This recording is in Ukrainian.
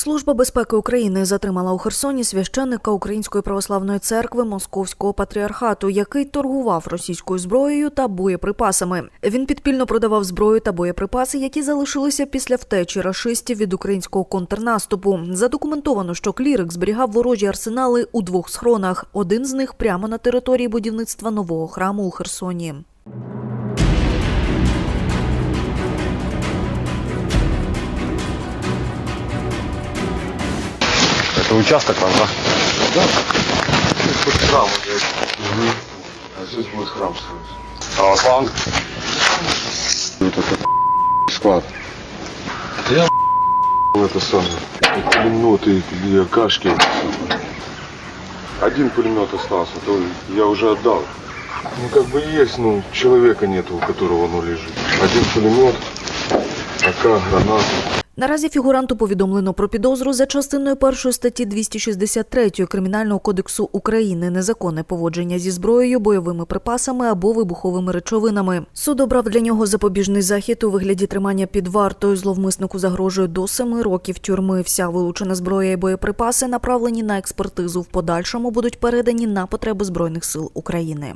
Служба безпеки України затримала у Херсоні священника Української православної церкви Московського патріархату, який торгував російською зброєю та боєприпасами. Він підпільно продавав зброю та боєприпаси, які залишилися після втечі рашистів від українського контрнаступу. Задокументовано, що клірик зберігав ворожі арсенали у двох схронах. Один з них прямо на території будівництва нового храму у Херсоні. Это участок там, да? Да. Под храм уже. А здесь будет храм строиться. Православный? Вот это склад. Я это самое. Пулеметы и акашки. Один пулемет остался, то я уже отдал. Ну как бы есть, ну человека нету, у которого оно лежит. Один пулемет, АК, граната. Наразі фігуранту повідомлено про підозру за частиною першої статті 263 Кримінального кодексу України незаконне поводження зі зброєю, бойовими припасами або вибуховими речовинами. Суд обрав для нього запобіжний захід у вигляді тримання під вартою. Зловмиснику загрожує до семи років тюрми. Вся вилучена зброя і боєприпаси, направлені на експертизу, в подальшому будуть передані на потреби збройних сил України.